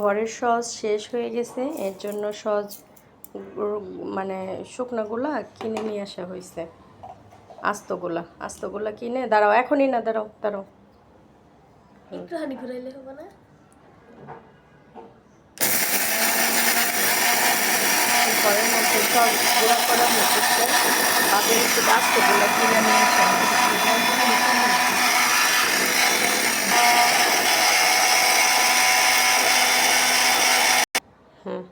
ঘরের সস শেষ হয়ে গেছে এর জন্য সস মানে শুকনাগুলা কিনে নিয়ে আসা হয়েছে। আস্তগুলা আস্তগুলা কিনে দাঁড়াও এখনই না দাঁড়াও দাঁড়াও। একটুখানি ঘুরাইলে হবে না? ঘরের মধ্যে সব করা হচ্ছে বাজারে একটু আস্তগুলা কিনে নিয়ে আসা হুম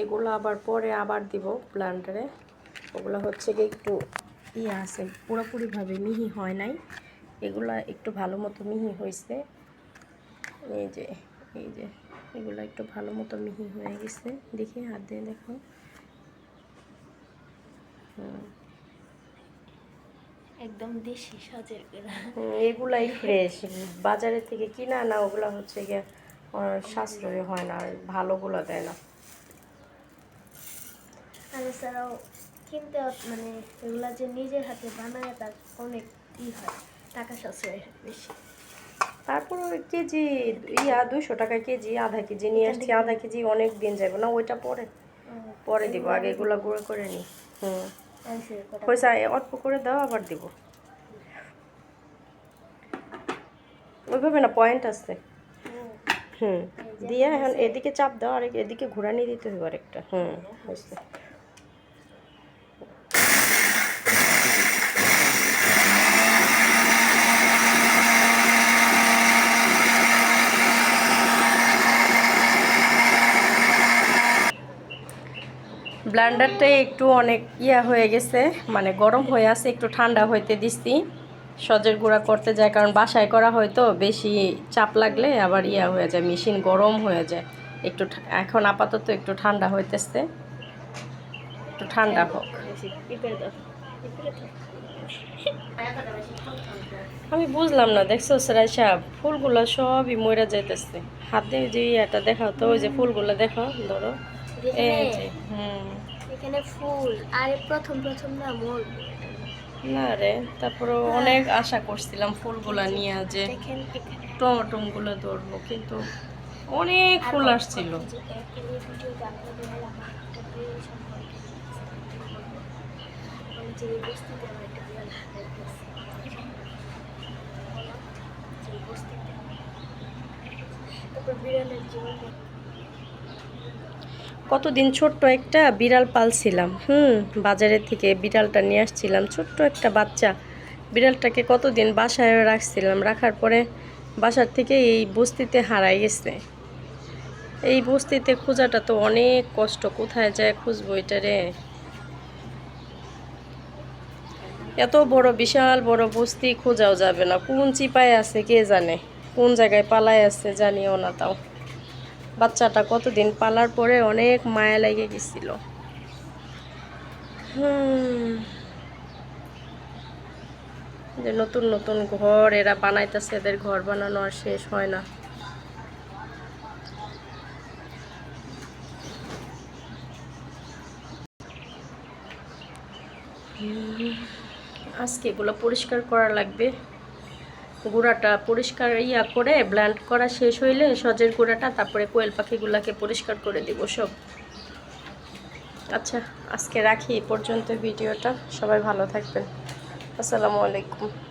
এগুলো আবার পরে আবার দিব ব্লান্ডারে ওগুলো হচ্ছে কি একটু ইয়ে আছে পুরোপুরিভাবে মিহি হয় নাই। এগুলো একটু ভালো মতো মিহি হয়েছে। এই যে এই যে এগুলো একটু ভালো মতো মিহি হয়ে গেছে। দেখি হাত দিয়ে দেখো। একদম দেশি সাজের এগুলাই ফ্রেশ বাজারের থেকে কিনা না ওগুলো হচ্ছে গিয়ে সাশ্রয় হয় না আর ভালোগুলো দেয় না। আর এছাড়াও কিনতে মানে এগুলা যে নিজের হাতে বানায় তার অনেক ই হয় টাকা সাশ্রয় হয় বেশি। তারপর ওই কেজি ইয়া দুশো টাকা কেজি আধা কেজি নিয়ে আসছি আধা কেজি অনেক দিন যাবে না ওইটা পরে। পরে দিব আগে এগুলো গুঁড়ো করে নি। হুম। পয়সা অল্প করে দাও আবার দিব। ওইভাবে না পয়েন্ট আছে। হুম। দিয়ে এখন এদিকে চাপ দাও আর এদিকে ঘুরানি দিতে হবে আরেকটা। হুম হয়েছে ব্লান্ডারটা একটু অনেক ইয়া হয়ে গেছে মানে গরম হয়ে আছে, একটু ঠান্ডা হইতে দিচ্ছি সজের গুঁড়া করতে যায়, কারণ বাসায় করা হয় তো, বেশি চাপ লাগলে আবার ইয়া হয়ে যায়, মেশিন গরম হয়ে যায়। একটু এখন আপাতত একটু ঠান্ডা হইতেছে। একটু ঠান্ডা হোক। আমি বুঝলাম না, দেখছ সেরাই সাহেব? ফুলগুলো সবই মরে যাইতেছে। হাতে যে এটা দেখাও তো, ওই যে ফুলগুলো দেখো ধরো। এই হুম। এখানে ফুল আর প্রথম প্রথম না মোর না রে তারপরে অনেক আশা করছিলাম ফুলগুলা নিয়ে যে এখানে। টমেটোগুলো ধরবো কিন্তু অনেক ফুল আসছিল। তারপর বিড়ালের জীবন কতদিন ছোট্ট একটা বিড়াল পালছিলাম, হুম, বাজারের থেকে বিড়ালটা নিয়ে আসছিলাম, ছোট্ট একটা বাচ্চা। বিড়ালটাকে কতদিন বাসায় রাখছিলাম, রাখার পরে বাসার থেকে এই বস্তিতে হারাই গেছে। এই বস্তিতে খোঁজাটা তো অনেক কষ্ট, কোথায় যায় খুঁজবো এটা রে? এত বড়, বিশাল বড় বস্তি, খোঁজাও যাবে না। কোন চিপায় আছে কে জানে? কোন জায়গায় পালায় আছে জানিও না তাও। বাচ্চাটা কতদিন পালার পরে অনেক মায়া লেগে গেছিল। যে নতুন নতুন ঘর, এরা বানাইতেছে, এদের ঘর বানানো আর শেষ হয় না। আজকে এগুলো পরিষ্কার করা লাগবে। গুঁড়াটা পরিষ্কার ইয়া করে ব্ল্যান্ড করা শেষ হইলে সজের গুঁড়াটা, তারপরে কোয়েল পাখিগুলোকে পরিষ্কার করে দিব সব। আচ্ছা আজকে রাখি এই পর্যন্ত ভিডিওটা। সবাই ভালো থাকবেন। আসসালামু আলাইকুম।